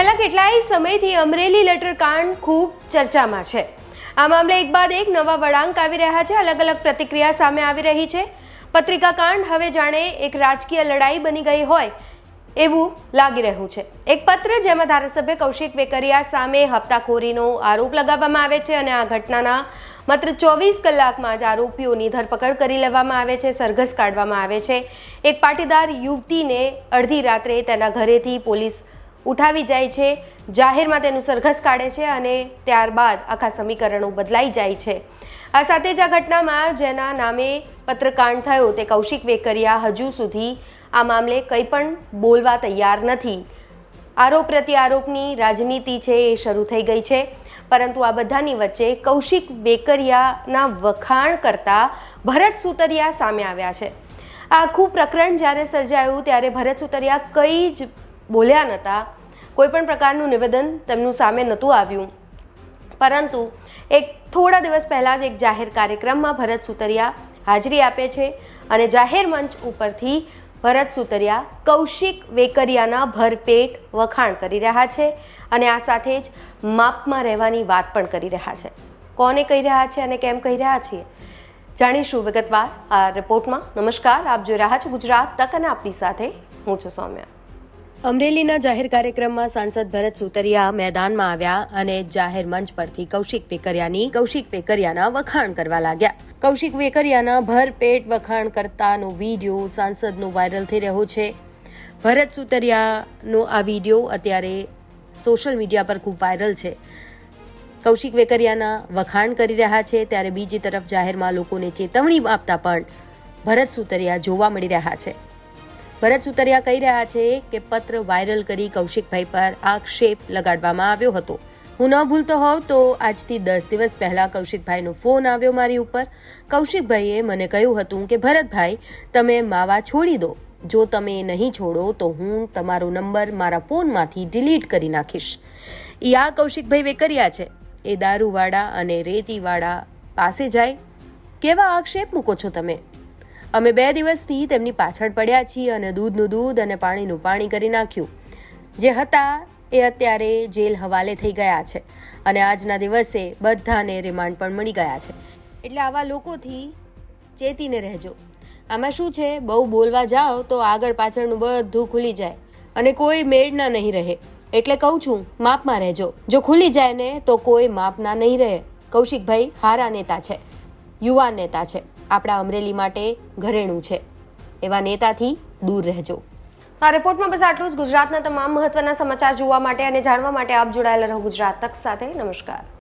છેલ્લા કેટલાય સમયથી અમરેલી લેટર કાંડ ખૂબ ચર્ચામાં છે. આ મામલે એક બાદ એક નવા વળાંક આવી રહ્યા છે. અલગ અલગ પ્રતિક્રિયા સામે આવી રહી છે. પત્રિકા કાંડ હવે જાણે એક રાજકીય લડાઈ બની ગઈ હોય એવું લાગી રહ્યું છે. એક પત્ર જેમાં ધારાસભ્ય કૌશિક વેકરિયા સામે હપ્તાખોરીનો આરોપ લગાવવામાં આવે છે અને આ ઘટનાના માત્ર ચોવીસ કલાકમાં જ આરોપીઓની ધરપકડ કરી લેવામાં આવે છે, સરઘસ કાઢવામાં આવે છે. એક પાટીદાર યુવતીને અડધી રાત્રે તેના ઘરેથી પોલીસ ઉઠાવી જાય છે, જાહેરમાં તેનું સરઘસ કાઢે છે અને ત્યારબાદ આખા સમીકરણો બદલાઈ જાય છે. આ સાથે જ આ ઘટનામાં જેના નામે પત્રકાંડ થયો તે કૌશિક વેકરિયા હજુ સુધી આ મામલે કંઈ પણ બોલવા તૈયાર નથી. આરોપ પ્રત્યારોપની રાજનીતિ છે એ શરૂ થઈ ગઈ છે, પરંતુ આ બધાની વચ્ચે કૌશિક વેકરિયાના વખાણ કરતા ભરત સુતરિયા સામે આવ્યા છે. આખું પ્રકરણ જ્યારે સર્જાયું ત્યારે ભરત સુતરિયા કઈ જ બોલ્યા નહોતા કોઈ પણ પ્રકારનું નિવેદન તેમનું સામે નહોતું આવ્યું. પરંતુ એક થોડા દિવસ પહેલાં જ એક જાહેર કાર્યક્રમમાં ભરત સુતરિયા હાજરી આપે છે અને જાહેર મંચ ઉપરથી ભરત સુતરિયા કૌશિક વેકરિયાના ભરપેટ વખાણ કરી રહ્યા છે અને આ સાથે જ માપમાં રહેવાની વાત પણ કરી રહ્યા છે. કોને કહી રહ્યા છે અને કેમ કહી રહ્યા છીએ? જાણીશું વિગતવાર આ રિપોર્ટમાં. નમસ્કાર, આપ જોઈ રહ્યા છો ગુજરાત તક અને આપની સાથે હું છું સૌમ્યા. અમરેલીના જાહેર કાર્યક્રમમાં સાંસદ ભરત સુતરિયા મેદાનમાં આવ્યા અને જાહેર મંચ પરથી કૌશિક વેકરિયાની કૌશિક વેકરિયાના વખાણ કરવા લાગ્યા. કૌશિક વેકરિયાના ભરપેટ વખાણ કરતાનો વીડિયો સાંસદનો વાયરલ થઈ રહ્યો છે. ભરત સુતરિયાનો આ વીડિયો અત્યારે સોશિયલ મીડિયા પર ખૂબ વાયરલ છે. કૌશિક વેકરિયાના વખાણ કરી રહ્યા છે ત્યારે બીજી તરફ જાહેરમાં લોકોને ચેતવણી આપતા પણ ભરત સુતરિયા જોવા મળી રહ્યા છે. ભરત સુતરિયા કહી રહ્યા છે કે પત્ર વાયરલ કરી કૌશિકભાઈ પર આક્ષેપ લગાડવામાં આવ્યો હતો. હું ન ભૂલતો હોઉં તો આજથી દસ દિવસ પહેલા કૌશિકભાઈનો ફોન આવ્યો મારી ઉપર. કૌશિકભાઈએ મને કહ્યું હતું કે, ભરતભાઈ, તમે માવા છોડી દો. જો તમે નહીં છોડો તો હું તમારો નંબર મારા ફોનમાંથી ડિલીટ કરી નાખીશ. એ આ કૌશિકભાઈ વેકરિયા છે. એ દારૂવાળા અને રેતીવાળા પાસે જાય. કેવા આક્ષેપ મૂકો છો તમે? અમે બે દિવસથી તેમની પાછળ પડ્યા છીએ અને દૂધનું દૂધ અને પાણીનું પાણી કરી નાખ્યું. જે હતા એ અત્યારે જેલ હવાલે થઈ ગયા છે અને આજના દિવસે બધાને રિમાન્ડ પણ મળી ગયા છે. એટલે આવા લોકોથી ચેતીને રહેજો. આમાં શું છે? બહુ બોલવા જાઓ તો આગળ પાછળનું બધું ખુલી જાય અને કોઈ મેળના નહીં રહે. એટલે કહું છું, માપમાં રહેજો. જો ખુલી જાય ને તો કોઈ માપના નહીં રહે. કૌશિકભાઈ હારા નેતા છે યુવા નેતા છે. આપણા અમરેલી માટે ઘરેણું છે. એવા નેતાથી દૂર રહેજો. આ રિપોર્ટમાં બસ આટલું જ. ગુજરાતના તમામ મહત્વના સમાચાર જોવા માટે અને જાણવા માટે આપ જોડાયેલા રહો ગુજરાત તક સાથે. નમસ્કાર.